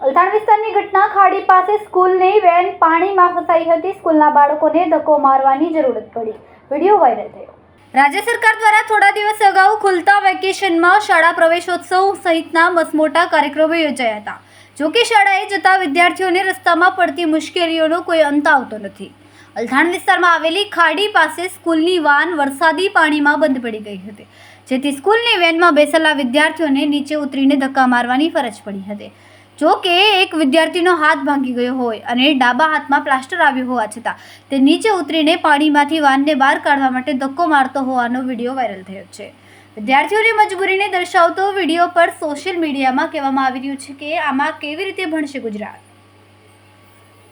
અલથાણ વિસ્તારની ઘટના ખાડી પાસે સ્કૂલની વેન પાણીમાં ફસાઈ હતી. સ્કૂલના બાળકોને ધક્કો મારવાની જરૂરત પડી. વીડિયો વાયરલ થયો. રાજ્ય સરકાર દ્વારા થોડા દિવસ અગાઉ ખુલતા વેકેશનમાં શાળા પ્રવેશોત્સવ સહિતના મસમોટા કાર્યક્રમો યોજાયા હતા. જો કે શાળાએ જતા વિદ્યાર્થીઓને રસ્તામાં પડતી મુશ્કેલીઓનો કોઈ અંત આવતો નથી. અલથાણ વિસ્તારમાં આવેલી ખાડી પાસે સ્કૂલની વાન વરસાદી પાણીમાં બંધ પડી ગઈ હતી. જેથી સ્કૂલની વેનમાં બેસેલા વિદ્યાર્થીઓને નીચે ઉતરીને ધક્કા મારવાની ફરજ પડી હતી. જો કે એક વિદ્યાર્થીનો હાથ ભાંગી ગયો હોય અને ડાબા હાથમાં પ્લાસ્ટર આવ્યું હોવા છતાં, તે નીચે ઉતરીને પાણીમાંથી વાનને બહાર કાઢવા માટે ધક્કો મારતો હોવાનો વીડિયો વાયરલ થયો છે. વિદ્યાર્થીઓની મજબૂરીને દર્શાવતો વીડિયો પર સોશિયલ મીડિયામાં કહેવામાં આવી રહ્યું છે કે આમાં કેવી રીતે ભણશે ગુજરાત?